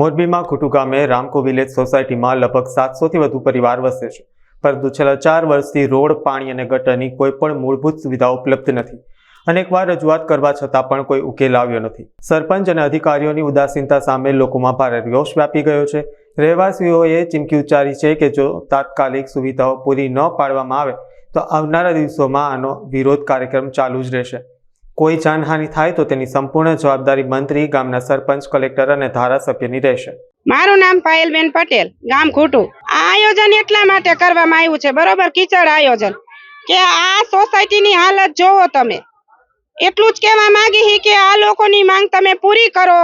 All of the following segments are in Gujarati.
મોરબીમાં ખુટુ ગામે રામકો વિલેજ સોસાયટીમાં લગભગ સાતસોથી વધુ પરિવાર વસે છે. પરંતુ છેલ્લા ચાર વર્ષથી રોડ, પાણી અને ગટરની કોઈ પણ મૂળભૂત સુવિધાઓ ઉપલબ્ધ નથી અનેકવાર રજૂઆત કરવા છતાં પણ કોઈ ઉકેલ આવ્યો નથી. સરપંચ અને અધિકારીઓની ઉદાસીનતા સામે લોકોમાં ભારે રોષ વ્યાપી ગયો છે. રહેવાસીઓએ ચીમકી ઉચ્ચારી છે કે જો તાત્કાલિક સુવિધાઓ પૂરી ન પાડવામાં આવે તો આવનારા દિવસોમાં આનો વિરોધ કાર્યક્રમ ચાલુ જ રહેશે. કોઈ જાનહાનિ થાય તો તેની સંપૂર્ણ જવાબદારી મંત્રી, ગામના સરપંચ, કલેક્ટર અને ધારાસભ્યની રહેશે. મારું નામ પાયલબેન પટેલ, ગામ ખોટું. આયોજન એટલા માટે કરવામાં આવ્યું છે, બરોબર? કીચડ આયોજન. કે આ સોસાયટીની હાલત જોવો તમે. એટલું જ કહેવા માંગી હી કે આ લોકોની માંગ તમે પૂરી કરો.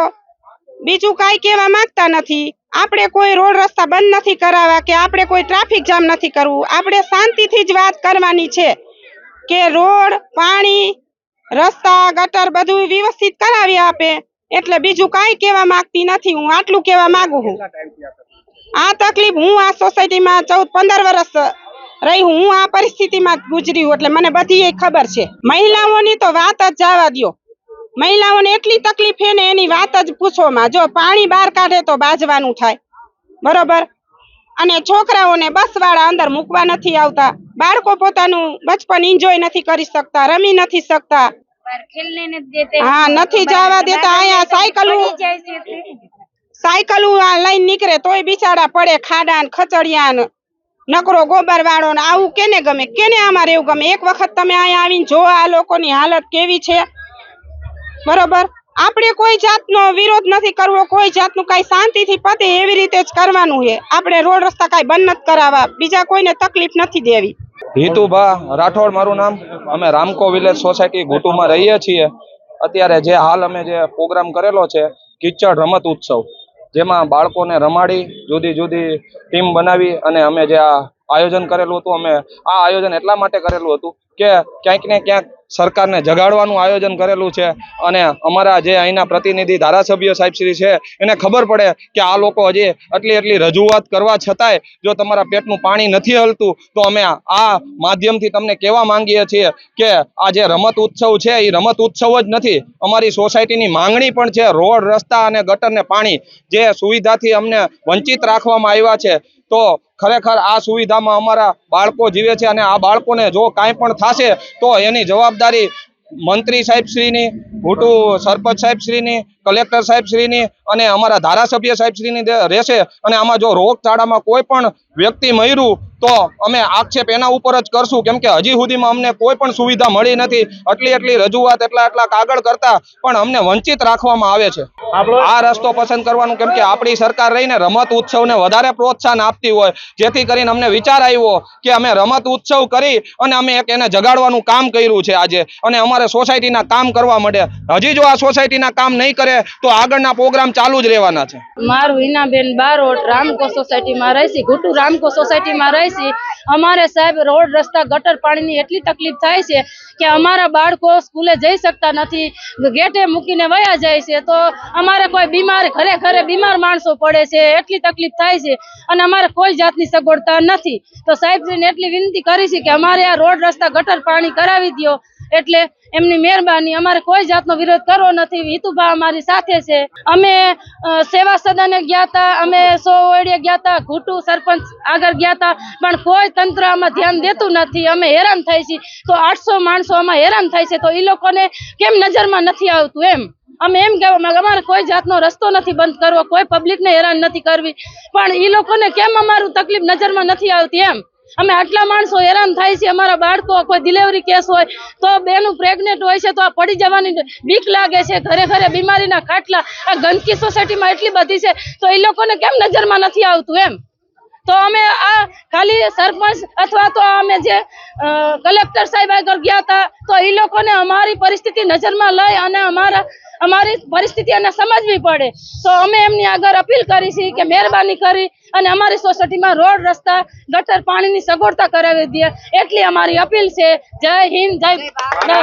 બીજું કાંઈ કહેવા માંગતા નથી. આપણે કોઈ રોડ રસ્તા બંધ નથી કરાવવા કે આપણે કોઈ ટ્રાફિક જામ નથી કરવું. આપણે શાંતિથી જ વાત કરવાની છે કે રોડ, પાણી રસ્તા ગટર બધું વ્યવસ્થિત કરાવી આપે. એટલે બીજું કઈ કહેવા માંગતી નથી. હું આટલું કહેવા માંગુ છું. આ તકલીફ હું આ સોસાયટીમાં ચૌદ પંદર વર્ષ રહી હું. આ પરિસ્થિતિમાં ગુજરી હું. એટલે મને બધી એ ખબર છે. મહિલાઓની તો વાત જ જવા દ્યો. મહિલાઓને એટલી તકલીફ છે ને એની વાત જ પૂછોમાં જો પાણી બહાર કાઢે તો બાજવાનું થાય. બરોબર? અને છોકરાઓને બસ વાળા અંદર મૂકવા નથી આવતા. બાળકો પોતાનું બચપન એન્જોય નથી કરી શકતા રમી નથી શકતા. હા નથી જવા દેતા અહીંયા સાયકલ સાયકલ લઈને નીકળે તોય બિચારા પડે ખાડા ને ખચડિયા ને. નકરો ગોબર વાળો ને આવું કેને ગમે? કેને અમારે એવું ગમે? એક વખત તમે અહીંયા આવીને જો આ લોકોની હાલત કેવી છે. બરોબર? આપણે કોઈ જાતનો વિરોધ નથી કરવો કોઈ જાતનું કાંઈ શાંતિથી પતે એવી રીતે જ કરવાનું છે. આપણે રોડ રસ્તા કાંઈ બંધ નથી કરાવવા. બીજા કોઈને તકલીફ નથી દેવી. હિતુભા રાઠોડ મારું નામ. અમે રામકો વિલેજ સોસાયટી ગુટુમાં રહીએ છીએ. અત્યારે જે હાલ અમે જે પ્રોગ્રામ કરેલો છે, કિચડ રમત ઉત્સવ, જેમાં બાળકોને રમાડી, જુદી જુદી ટીમ બનાવી અને અમે જે આ આયોજન કરેલું હતું, અમે આ આયોજન એટલા માટે કરેલું હતું કે ક્યાંક ને ક્યાંક સરકારને જગાડવાનું આયોજન કરેલું છે અને અમારા જે અહીંના પ્રતિનિધિ ધારાસભ્ય સાહેબશ્રી છે, એને ખબર પડે કે આ લોકો હજી એટલી એટલી રજૂઆત કરવા છતાંય જો તમારા પેટનું પાણી નથી હલતું, તો અમે આ માધ્યમથી તમને કહેવા માંગીએ છીએ કે આ જે રમત ઉત્સવ છે એ રમત ઉત્સવ જ નથી. અમારી સોસાયટીની માંગણી પણ છે રોડ, રસ્તા અને ગટર ને પાણી. જે સુવિધાથી અમને વંચિત રાખવામાં આવ્યા છે. તો ખરેખર આ સુવિધામાં અમારા બાળકો જીવે છે અને આ બાળકોને જો કાંઈ પણ થશે, તો એની જવાબદારી મંત્રી સાહેબ શ્રીની મોટું સરપંચ સાહેબ શ્રીની, કલેક્ટર સાહેબ શ્રીની અને અમારા ધારાસભ્ય સાહેબ શ્રીની રહેશે. અને આમાં જો રોગચાળામાં કોઈ પણ વ્યક્તિ મર્યું તો અમે આક્ષેપ એના ઉપર જ કરશું. કેમ કે હજી સુધીમાં અમને કોઈ પણ સુવિધા મળી નથી. એટલી એટલી રજૂઆત એટલા એટલા કાગળ કરતા પણ અમને વંચિત રાખવામાં આવે છે. આ રસ્તો પસંદ કરવાનું કેમ કે આપણી સરકાર રહીને રમત ઉત્સવને વધારે પ્રોત્સાહન આપતી હોય. જેથી કરીને અમને વિચાર આવ્યો કે અમે રમત ઉત્સવ કરી અને અમે એક એને જગાડવાનું કામ કર્યું છે આજે. અને અમારે સોસાયટીના કામ કરવા માટે હજી જો આ સોસાયટીના કામ નહીં કરે તો આગળના પ્રોગ્રામ ચાલુ જ રહેવાના છે. મારું હિનાબેન બારોટ રામકો સોસાયટીમાં રહીશી ઘુટુ રામકો સોસાયટીમાં રહીશી અમારે સાહેબ રોડ, રસ્તા, ગટર પાણીની એટલી તકલીફ થાય છે કે અમારા બાળકો સ્કૂલે જઈ શકતા નથી. ગેટે મૂકીને વયા જાય છે. તો અમારે કોઈ બીમાર, ઘરે ઘરે બીમાર માણસો પડે છે. એટલી તકલીફ થાય છે. અને અમારે કોઈ જાતની સગવડતા નથી. તો સાહેબજીને એટલી વિનંતી કરી છે કે અમારે આ રોડ, રસ્તા, ગટર પાણી કરાવી દો એટલે એમની મહેરબાની, અમારે કોઈ જાતનો વિરોધ કરવો નથી. હિતુભા અમારી સાથે છે. અમે સેવા સદને ગયા હતા અમે સો ઓડિયા ગયા હતા ઘૂટુ સરપંચ આગળ ગયા હતા પણ કોઈ તંત્ર આમાં ધ્યાન દેતું નથી. અમે હેરાન થાય છીએ. તો આઠસો માણસો આમાં હેરાન થાય છે. તો એ લોકોને કેમ નજરમાં નથી આવતું એમ? અમે એમ કહેવા માંગે અમારે કોઈ જાતનો રસ્તો નથી બંધ કરવો. કોઈ પબ્લિકને હેરાન નથી કરવી. પણ એ લોકોને કેમ અમારું તકલીફ નજરમાં નથી આવતી એમ? અમે આટલા માણસો હેરાન થાય છે, અમારા બાળકો કોઈ ડિલિવરી કેસ હોય, તો બેનું પ્રેગ્નેન્ટ હોય છે, તો આ પડી જવાની બીક લાગે છે, ઘરે ઘરે બીમારીના ખાટલા. આ ગંદકી સોસાયટીમાં એટલી બધી છે, તો એ લોકોને કેમ નજરમાં નથી આવતું એમ? તો અમે આ ખાલી સરપંચ અથવા તો અમે જે કલેક્ટર સાહેબ આગળ ગયા હતા, તો એ લોકોને અમારી પરિસ્થિતિ નજરમાં લઈ અને અમારા, અમારી પરિસ્થિતિ એને સમજવી પડે. તો અમે એમની આગળ અપીલ કરી છે કે મહેરબાની કરી અને અમારી સોસાયટીમાં રોડ રસ્તા, ગટર પાણીની સગવડતા કરાવી દે. એટલી અમારી અપીલ છે. જય હિન્દ, જય